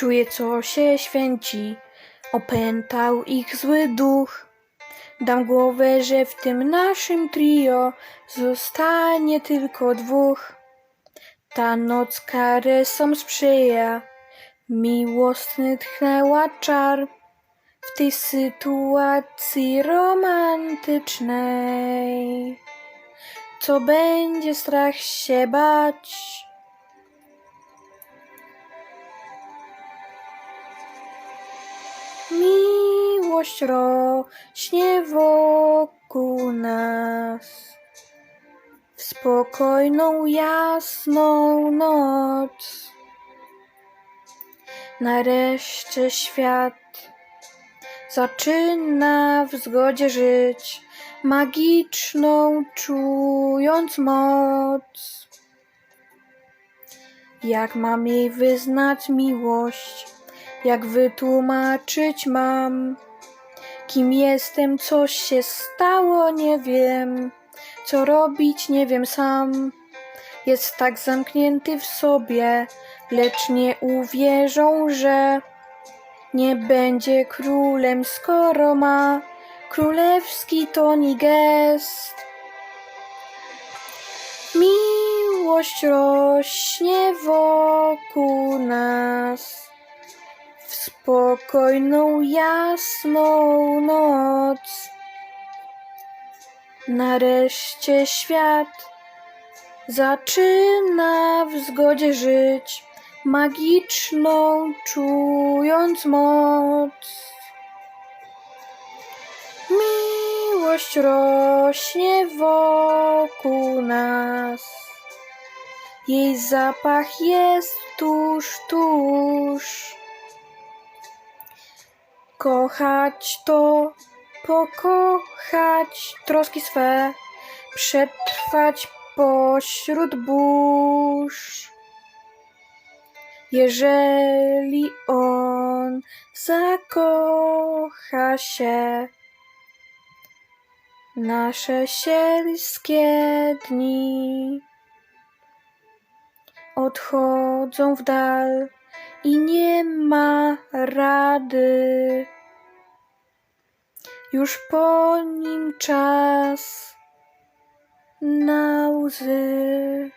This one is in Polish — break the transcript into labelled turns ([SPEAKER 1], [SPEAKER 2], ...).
[SPEAKER 1] Czuję, co się święci, opętał ich zły duch. Dam głowę, że w tym naszym trio zostanie tylko dwóch. Ta noc karesom sprzyja, miłosny tchnęła czar w tej sytuacji romantycznej. Co będzie strach się bać? Miłość rośnie wokół nas w spokojną, jasną noc. Nareszcie świat zaczyna w zgodzie żyć, magiczną czując moc. Jak mam jej wyznać miłość? Jak wytłumaczyć mam? Kim jestem, coś się stało, nie wiem. Co robić, nie wiem sam. Jest tak zamknięty w sobie, lecz nie uwierzą, że nie będzie królem, skoro ma królewski toni gest. Miłość rośnie wokół nas w spokojną, jasną noc. Nareszcie świat zaczyna w zgodzie żyć, magiczną czując moc. Miłość rośnie wokół nas. Jej zapach jest tuż, tuż. Kochać to pokochać troski swe, przetrwać pośród burz. Jeżeli on zakocha się, nasze sielskie dni odchodzą w dal i nie ma rady. Już po nim czas na łzy.